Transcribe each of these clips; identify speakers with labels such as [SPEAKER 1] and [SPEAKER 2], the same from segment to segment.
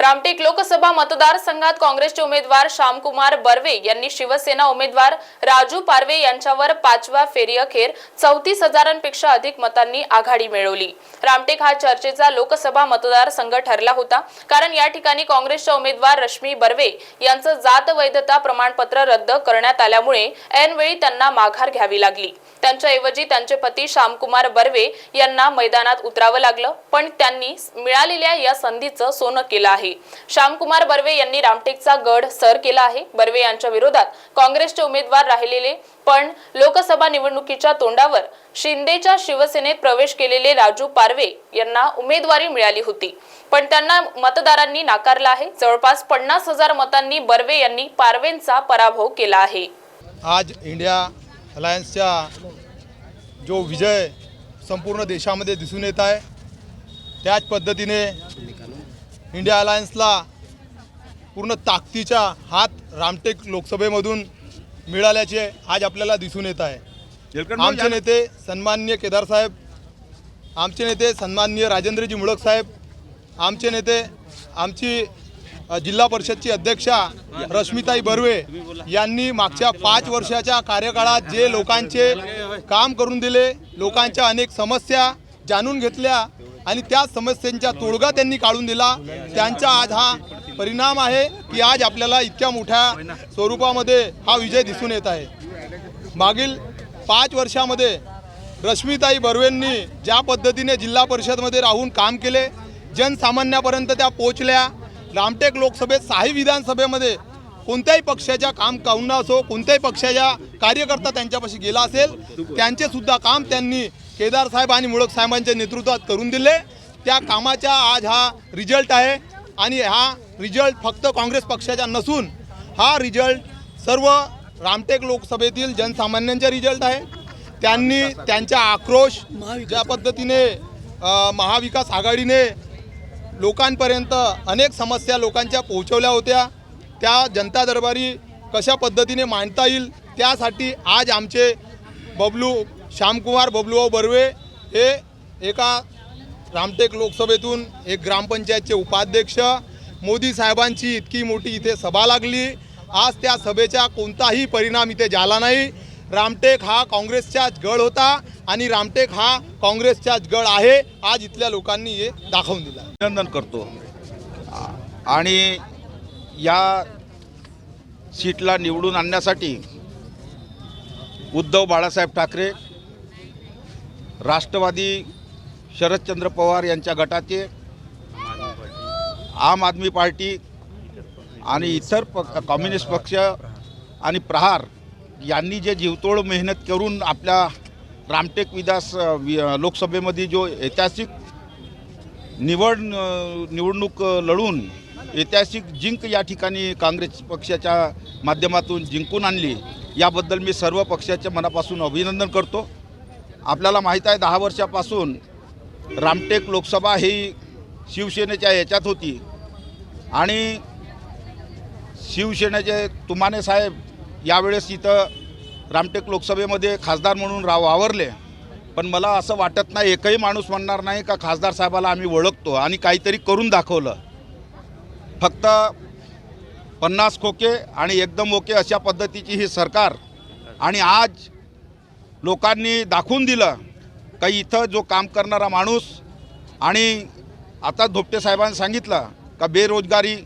[SPEAKER 1] रामटेक लोकसभा मतदारसंघात काँग्रेसचे उमेदवार श्यामकुमार बर्वे यांनी शिवसेना उमेदवार राजू पारवे यांच्यावर पाचव्या फेरीअखेर चौतीस हजारांपेक्षा अधिक मतांनी आघाडी मिळवली. रामटेक हा चर्चेचा लोकसभा मतदारसंघ ठरला होता कारण या ठिकाणी काँग्रेसच्या उमेदवार रश्मी बर्वे यांचं जात वैधता प्रमाणपत्र रद्द करण्यात आल्यामुळे ऐनवेळी त्यांना माघार घ्यावी लागली. त्यांच्याऐवजी त्यांचे पती श्यामकुमार बर्वे यांना मैदानात उतरावं लागलं पण त्यांनी मिळालेल्या या संधीचं सोनं केलं आहे. श्यामकुमार बर्वे यांनी रामटेकचा गड सर केला आहे. बर्वे यांच्या विरोधात काँग्रेसचे उमेदवार राहिलेले पण लोकसभा निवडणुकीच्या तोंडावर शिंदेच्या शिवसेनेत प्रवेश केलेले राजू पारवे यांना उमेदवारी मिळाली होती. पण त्यांना मतदारांनी नाकारला आहे. जवळपास पन्नास हजार मतांनी बर्वे यांनी पारवेंचा पराभव केला आहे.
[SPEAKER 2] आज इंडिया अलायन्सचा जो विजय संपूर्ण देशामध्ये दिसून येत आहे त्याच पद्धतीने इंडिया अलायन्सला पूर्ण ताकदीचा हात रामटेक लोकसभेमधून मिळाल्याचे आज आपल्याला दिसून येत आहे. आमचे नेते सन्माननीय केदार साहेब आमचे नेते सन्माननीय राजेंद्रजी मुळक साहेब आमचे नेते आमची जिल्हा परिषदची अध्यक्षा रश्मिताई बर्वे यांनी मागच्या पाच वर्षाच्या कार्यकाळात जे लोकांचे काम करून दिले लोकांच्या अनेक समस्या जाणून घेतल्या आणि त्या समस्यांचा तोडगा त्यांनी काढून दिला त्यांचा आज हा परिणाम आहे की आज आपल्याला इतक्या मोठ्या स्वरूपामध्ये हा विजय दिसून येत आहे. मागील पाच वर्षामध्ये रश्मिताई बर्वेंनी ज्या पद्धतीने जिल्हा परिषदमध्ये राहून काम केले जनसामान्यापर्यंत त्या पोचल्या रामटेक लोकसभेत सहाही विधानसभेमध्ये कोणत्याही पक्षाच्या काम काऊन असो कोणत्याही पक्षाच्या कार्यकर्ता त्यांच्यापाशी गेला असेल त्यांचे सुद्धा काम त्यांनी केदार साहेब आणि मुळक साहेबांच्या नेतृत्वात करून दिले. त्या कामाचा आज हा रिझल्ट आहे आणि हा रिझल्ट फक्त काँग्रेस पक्षाचा नसून हा रिझल्ट सर्व रामटेक लोकसभेतील जनसामान्यांचा रिझल्ट आहे. त्यांनी त्यांचा आक्रोश ज्या पद्धतीने महाविकास आघाडीने लोकांपर्यंत अनेक समस्या लोकांच्या पोहोचवल्या होत्या. त्या जनता दरबारी कशा पद्धतीने मांडता येईल त्यासाठी आज आमचे बबलू श्यामकुमार बबलूभाऊ बर्वे हे एका रामटेक लोकसभेतून एक ग्रामपंचायतचे उपाध्यक्ष मोदी साहेबांची इतकी मोठी इथे सभा लागली. आज त्या सभेचा कोणताही परिणाम इथे झाला नाही. रामटेक हा काँग्रेसचाच गड होता आणि रामटेक हा काँग्रेसचाच गड आहे. आज इथल्या लोकांनी हे दाखवून दिला.
[SPEAKER 3] अभिनंदन करतो. आणि या सीटला निवडून आणण्यासाठी उद्धव बाळासाहेब ठाकरे राष्ट्रवादी शरदचंद्र पवार यांच्या गटाचे आम आदमी पार्टी आणि इतर प कम्युनिस्ट पक्ष आणि प्रहार यांनी जे जीवतोड मेहनत करून आपल्या रामटेक विधास वि- लोकसभेमध्ये जो ऐतिहासिक निवड निवडणूक लढून ऐतिहासिक जिंक या ठिकाणी काँग्रेस पक्षाच्या माध्यमातून जिंकून आणली याबद्दल मी सर्व पक्षाच्या मनापासून अभिनंदन करतो. आपल्याला माहीत आहे दहा वर्षापासून रामटेक लोकसभा ही शिवसेनेच्या याच्यात होती. आणि शिवसेनेचे तुमाने साहेब यावेळेस इथं रामटेक लोकसभेमध्ये खासदार म्हणून राव वावरले पण मला असं वाटत नाही एकही माणूस म्हणणार नाही का खासदार साहेबाला आम्ही ओळखतो आणि काहीतरी करून दाखवलं. फक्त पन्नास खोके आणि एकदम ओके अशा पद्धतीची ही सरकार आणि आज लोकांनी दाखवून दिलं का इथं जो काम करणारा माणूस आणि आता धोपटे साहेबांनी सांगितलं का बेरोजगारी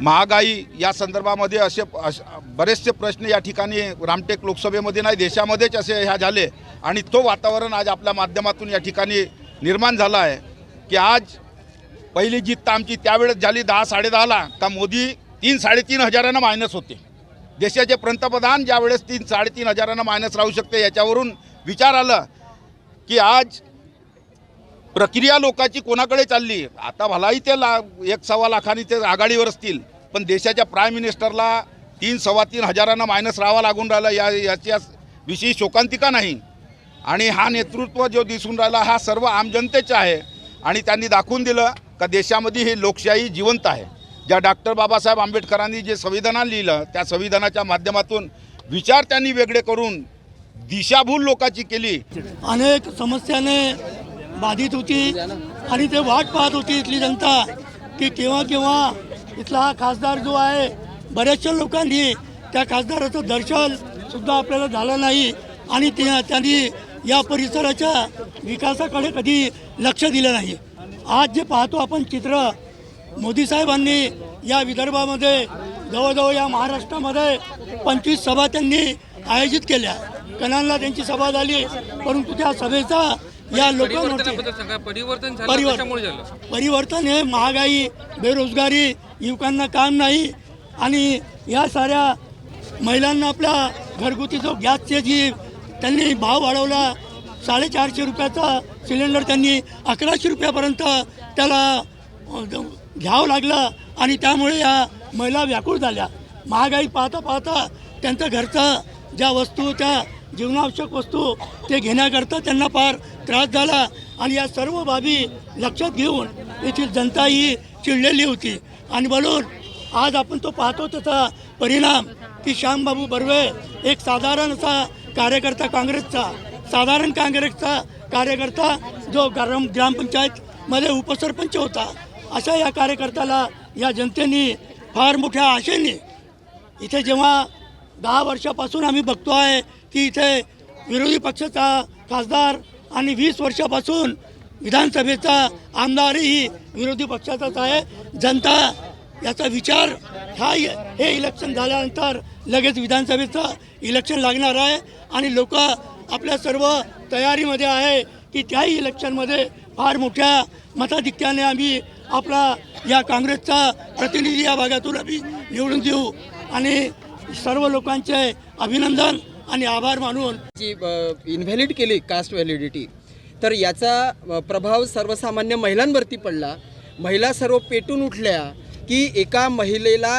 [SPEAKER 3] महागाई या संदर्भामध्ये असे अश- बरेचसे प्रश्न या ठिकाणी रामटेक लोकसभेमध्ये नाही देशामध्येच असे ह्या झाले. आणि तो वातावरण आज आपल्या माध्यमातून या ठिकाणी निर्माण झाला आहे की आज पहिली जीत तर आमची त्यावेळेस झाली दहा साडेदहाला का मोदी तीन साडेतीन हजारांना मायनस होते. देशाचे पंतप्रधान ज्यावेळेस तीन साडेतीन हजारांना मायनस राहू शकते याच्यावरून विचार आला की आज प्रक्रिया लोकाची कोणाकडे चालली? आता भलाही ते ला एक सव्वा लाखांनी ते आघाडीवर असतील पण देशाच्या प्राईम मिनिस्टरला तीन सव्वा तीन हजारांना मायनस राहावा लागून राहिला. या याच्या विषयी शोकांतिका नाही. आणि हा नेतृत्व जो दिसून राहिला हा सर्व आम जनतेचा आहे. आणि त्यांनी दाखवून दिलं का देशामध्ये ही लोकशाही जिवंत आहे. ज्या डॉक्टर बाबासाहेब आंबेडकरांनी जे संविधानात लिहिलं त्या संविधानाच्या माध्यमातून विचार त्यांनी वेगळे करून दिशाभूल लोकांची केली.
[SPEAKER 4] अनेक समस्याने बाधित होती आणि ते वाट पाहत होती इथली जनता की केव्हा केव्हा इथला हा खासदार जो आहे बऱ्याचशा लोकांनी त्या खासदाराचं दर्शन सुद्धा आपल्याला झालं नाही आणि ते त्यांनी या परिसराच्या विकासाकडे कधी लक्ष दिलं नाही. आज जे पाहतो आपण चित्र मोदी साहेबांनी या विदर्भामध्ये जवळजवळ या महाराष्ट्रामध्ये पंचवीस सभा त्यांनी आयोजित केल्या. कणांना त्यांची सभा झाली परंतु त्या सभेचा या
[SPEAKER 5] सांगा परिवर्तन
[SPEAKER 4] परिवर्तन हे महागाई बेरोजगारी युवकांना काम नाही आणि या साऱ्या महिलांना आपल्या घरगुती जो गॅसचे जी त्यांनी भाव वाढवला साडेचारशे रुपयाचा सिलेंडर त्यांनी अकराशे रुपयापर्यंत त्याला घ्यावं लागलं आणि त्यामुळे या महिला व्याकुळ झाल्या. महागाई पाहता पाहता त्यांचं घरचं ज्या वस्तू त्या जीवनावश्यक वस्तू ते घेण्याकरता त्यांना फार त्रास झाला आणि या सर्व बाबी लक्षात घेऊन येथील जनता ही चिडलेली होती. आणि म्हणून आज आपण तो पाहतो त्याचा परिणाम की श्यामबाबू बर्वे एक साधारण असा कार्यकर्ता काँग्रेसचा साधारण काँग्रेसचा कार्यकर्ता जो ग्राम ग्रामपंचायतमध्ये उपसरपंच होता. अशा या कार्यकर्त्याला या जनतेने फार मोठ्या आशेने इथे जेव्हा दहा वर्षापासून आम्ही बघतो आहे की इथे विरोधी पक्षाचा खासदार आणि वीस वर्षापासून विधानसभेचा आमदारही विरोधी पक्षाचाच आहे. जनता याचा विचार हा हे इलेक्शन झाल्यानंतर लगेच विधानसभेचं इलेक्शन लागणार आहे. आणि लोक आपल्या सर्व तयारीमध्ये आहे की त्याही इलेक्शनमध्ये फार मोठ्या मताधिक्याने आम्ही आपला या काँग्रेसचा प्रतिनिधी या भागातून आम्ही निवडून देऊ. आणि सर्व लोकांचे अभिनंदन आणि आभार मानून
[SPEAKER 6] जी इनव्हॅलिड केली कास्ट व्हॅलिडिटी तर याचा प्रभाव सर्वसामान्य महिलांवरती पडला. महिला सर्व पेटून उठल्या. की एका महिलेला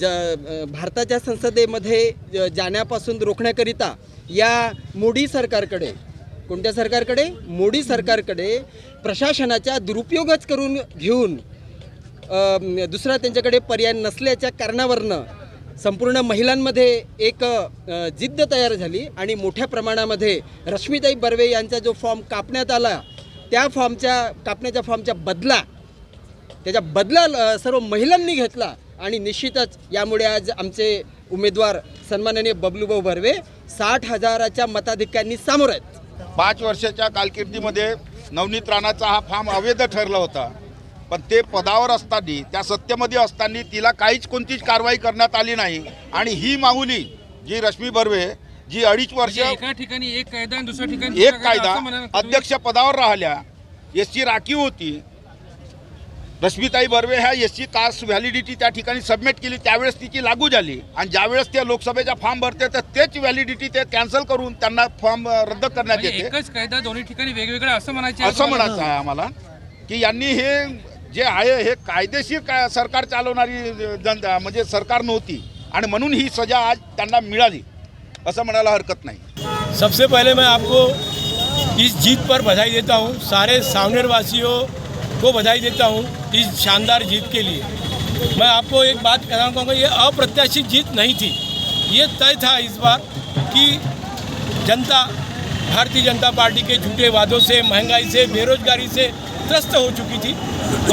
[SPEAKER 6] ज भारताच्या संसदेमध्ये ज- जाण्यापासून रोखण्याकरिता या मोदी सरकारकडे कोणत्या सरकारकडे? मोदी सरकारकडे प्रशासनाचा दुरुपयोगच करून घेऊन दुसरा त्यांच्याकडे पर्याय नसल्याच्या कारणावरनं संपूर्ण महिलांमध्ये एक जिद्द तयार झाली आणि मोठ्या प्रमाणामध्ये रश्मिताई बर्वे यांचा जो फॉर्म कापण्यात आला त्या फॉर्मच्या कापण्याच्या फॉर्मच्या बदला त्याच्या बदला सर्व महिलांनी घेतला आणि निश्चितच यामुळे आज आमचे उमेदवार सन्माननीय बबलूभाऊ बर्वे साठ हजाराच्या मताधिक्यांनी समोर आहेत.
[SPEAKER 3] पाच वर्षाच्या कारकिर्दीमध्ये नवनीत राणाचा हा फार्म अवैध ठरला होता. पण ते पदावर असताना त्या सत्तेमध्ये असताना तिला काहीच कोणतीच कारवाई करण्यात आली नाही. आणि ही माहुली जी रश्मी बर्वे जी अडीच वर्ष
[SPEAKER 5] म्हणजे एका ठिकाणी एक कायदा आणि दुसऱ्या ठिकाणी
[SPEAKER 3] एक कायदा. अध्यक्ष पदावर राहिल्या. एस राखीव होती. रश्मिताई बर्वे ह्या एस ची कास्ट व्हॅलिडिटी त्या ठिकाणी सबमिट केली त्यावेळेस तिची लागू झाली. आणि ज्यावेळेस त्या लोकसभेचा फॉर्म भरते तर तेच व्हॅलिडिटी ते कॅन्सल करून त्यांना फॉर्म रद्द करण्यात येते.
[SPEAKER 5] एकच कायदा दोन्ही ठिकाणी वेगवेगळा असं म्हणायचे
[SPEAKER 3] असं? म्हणायचं आहे आम्हाला की यांनी हे जे आहे हे कायदेशीर का सरकार चालवणारी जनता म्हणजे सरकार नव्हती. आणि म्हणून ही सजा आज त्यांना मिळाली असं म्हणायला हरकत नाही.
[SPEAKER 7] सबसे पहले मैं आपको इस जीत पर बधाई देता हूँ। सारे सावनेर वासियों को बधाई देता हूँ इस शानदार जीत के लिए। मैं आपको एक बात कहना चाहूँगा, ये अप्रत्याशित जीत नहीं थी। ये तय था इस बार कि जनता, भारतीय जनता पार्टी के झूठे वादों से, महँगाई से, बेरोजगारी से त्रस्त हो चुकी थी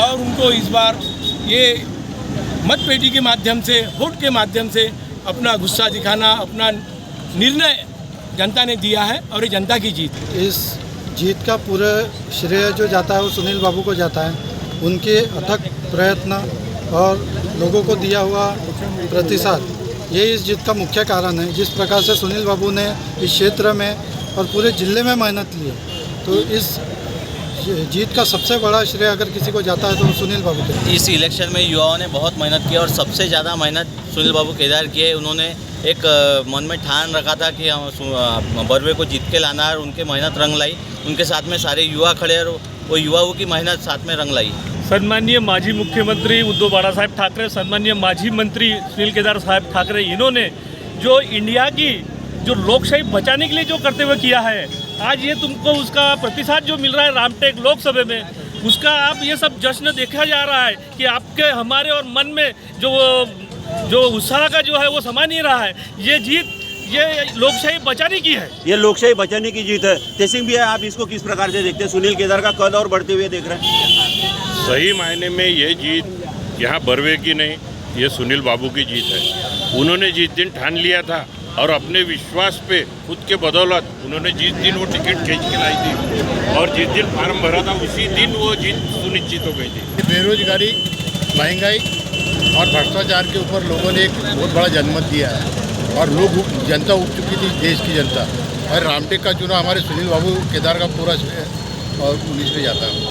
[SPEAKER 7] और उनको इस बार ये मतपेटी के माध्यम से, वोट के माध्यम से अपना गुस्सा दिखाना, अपना निर्णय जनता ने दिया है और ये जनता की जीत।
[SPEAKER 8] इस जीत का पूरा श्रेय जो जाता है वो सुनील बाबू को जाता है। उनके अथक प्रयत्न और लोगों को दिया हुआ प्रतिसाद, ये इस जीत का मुख्य कारण है। जिस प्रकार से सुनील बाबू ने इस क्षेत्र में और पूरे ज़िले में मेहनत ली है तो इस जीत का सबसे बड़ा श्रेय अगर किसी को जाता है तो सुनील बाबू
[SPEAKER 9] इस इलेक्शन में युवाओं ने बहुत मेहनत की और सबसे ज़्यादा मेहनत सुनील बाबू केदार की है। उन्होंने एक मन में ठान रखा था कि हम बर्वे को जीत के लाना है उनके मेहनत रंग लाई। उनके साथ में सारे युवा खड़े और वो युवाओं की मेहनत साथ में रंग लाई।
[SPEAKER 10] सन्माननीय माजी मुख्यमंत्री उद्धव बाळासाहेब ठाकरे, सन्माननीय माजी मंत्री सुनील केदार साहब ठाकरे, इन्होंने जो इंडिया की जो लोकशाही बचाने के लिए जो करते हुए किया है, आज ये तुमको उसका प्रतिसाद जो मिल रहा है रामटेक लोकसभा में, उसका आप ये सब जश्न देखा जा रहा है कि आपके, हमारे और मन में जो जो उत्साह का जो है वो समा नहीं रहा है। ये जीत ये लोकशाही बचाने की है।
[SPEAKER 11] ये लोकशाही बचाने की जीत है। तेसिंग भी है आप इसको किस प्रकार से देखते हैं? सुनील केदार का कद और बढ़ते हुए देख रहे हैं।
[SPEAKER 12] सही मायने में ये जीत यहाँ बरवे की नहीं ये सुनील बाबू की जीत है। उन्होंने जिस दिन ठान लिया था और अपने विश्वास पे खुद के बदौलत उन्होंने जिस दिन वो टिकट खींच के लाई थी और जिस दिन फार्म भरा था उसी दिन वो जीत सुनिश्चित हो गई थी।
[SPEAKER 13] बेरोजगारी महँगाई और भ्रष्टाचार के ऊपर लोगों ने एक बहुत बड़ा जनमत दिया है। और लोग जनता उग चुकी थी, देश की जनता। और रामटेक का चुनाव हमारे सुनील बाबू केदार का पूरा और उन्नीस में जाता है।